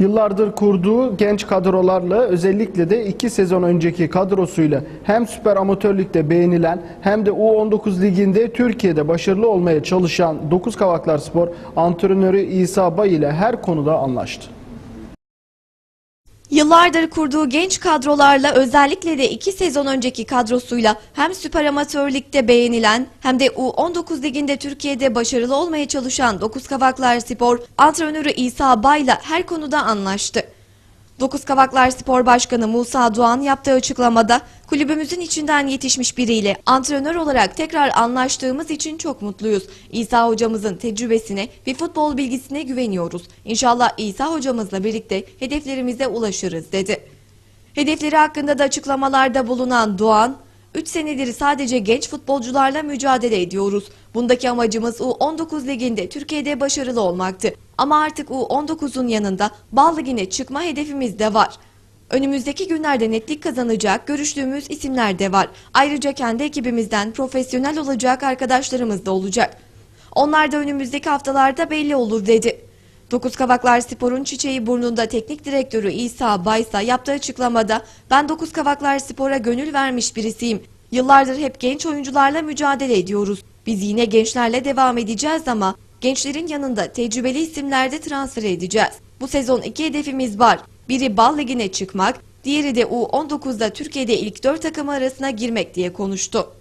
Yıllardır kurduğu genç kadrolarla özellikle de iki sezon önceki kadrosuyla hem Süper Amatör Lig'de beğenilen hem de U19 Ligi'nde Türkiye'de başarılı olmaya çalışan 9 Kavaklar Spor antrenörü İsa Bay ile her konuda anlaştı. Yıllardır kurduğu genç kadrolarla özellikle de iki sezon önceki kadrosuyla hem Süper Amatör Lig'de beğenilen hem de U19 Ligi'nde Türkiye'de başarılı olmaya çalışan Dokuz Kavaklar Spor antrenörü İsa Bay'la her konuda anlaştı. Dokuz Kavaklar Spor Başkanı Musa Doğan yaptığı açıklamada kulübümüzün içinden yetişmiş biriyle antrenör olarak tekrar anlaştığımız için çok mutluyuz. İsa hocamızın tecrübesine ve futbol bilgisine güveniyoruz. İnşallah İsa hocamızla birlikte hedeflerimize ulaşırız dedi. Hedefleri hakkında da açıklamalarda bulunan Doğan, 3 senedir sadece genç futbolcularla mücadele ediyoruz. Bundaki amacımız U19 liginde Türkiye'de başarılı olmaktı. Ama artık U19'un yanında Bal Ligi'ne çıkma hedefimiz de var. Önümüzdeki günlerde netlik kazanacak görüştüğümüz isimler de var. Ayrıca kendi ekibimizden profesyonel olacak arkadaşlarımız da olacak. Onlar da önümüzdeki haftalarda belli olur dedi. Dokuz Kavaklar Spor'un çiçeği burnunda teknik direktörü İsa Baysa yaptığı açıklamada ben Dokuz Kavaklar Spor'a gönül vermiş birisiyim. Yıllardır hep genç oyuncularla mücadele ediyoruz. Biz yine gençlerle devam edeceğiz ama gençlerin yanında tecrübeli isimler de transfer edeceğiz. Bu sezon iki hedefimiz var. Biri Bal Ligi'ne çıkmak, diğeri de U19'da Türkiye'de ilk dört takımı arasına girmek diye konuştu.